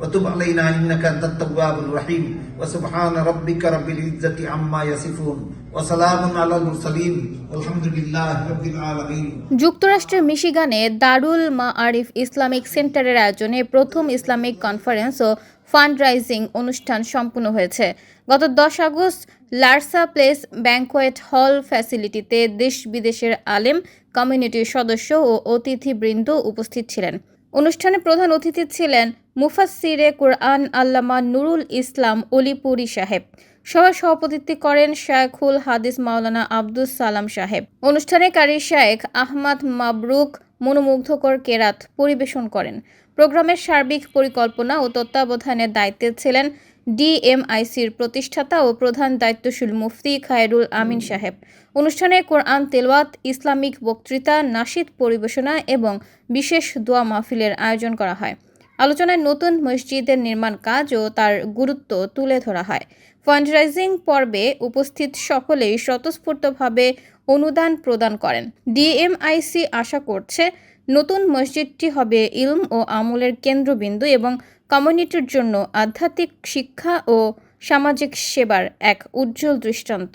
وتب علينا إنك أنت التواب الرحيم وسبحان ربك رب العزة عما يصفون وسلام على المرسلين والحمد لله رب العالمين যুক্তরাষ্ট্রের মিশিগানে দারুল মাআরিফ ইসলামিক সেন্টারের আয়োজনে প্রথম ইসলামিক কনফারেন্স ও ফান্ড রাইজিং অনুষ্ঠান সম্পন্ন হয়েছে গত দশ আগস্ট লার্সা প্লেস ব্যাংকোয়েট হল ফ্যাসিলিটিতে দেশ বিদেশের আলেম কমিউনিটির সদস্য ও অতিথিবৃন্দ উপস্থিত ছিলেন অনুষ্ঠানে প্রধান অতিথি ছিলেন মুফাসসিরে কুরআন আল্লামা নুরুল ইসলাম অলিপুরি সাহেব। সভায় সভাপতিত্ব করেন শায়খুল হাদিস মাওলানা আব্দুস সালাম সাহেব। অনুষ্ঠানে কারি শায়েখ আহমদ মাবরুক মনোমুগ্ধকর কেরাত পরিবেশন করেন। প্রোগ্রামের সার্বিক পরিকল্পনা ও তত্ত্বাবধানের দায়িত্বে ছিলেন ডিএমআইসির প্রতিষ্ঠাতা ও প্রধান দায়িত্বশীল মুফতি খায়রুল আমিন সাহেব। অনুষ্ঠানে কোরআন তেলওয়াত, ইসলামিক বক্তৃতা নাশিদ পরিবেশনা এবং বিশেষ দোয়া মাহফিলের আয়োজন করা হয়। আলোচনায় নতুন মসজিদের নির্মাণ কাজ ও তার গুরুত্ব তুলে ধরা হয়। ফান্ডরাইজিং পর্বে উপস্থিত সকলেই স্বতঃস্ফূর্তভাবে অনুদান প্রদান করেন। ডিএমআইসি আশা করছে, নতুন মসজিদটি হবে ইলম ও আমলের কেন্দ্রবিন্দু এবং কমিউনিটির জন্য আধ্যাত্মিক শিক্ষা ও সামাজিক সেবার এক উজ্জ্বল দৃষ্টান্ত।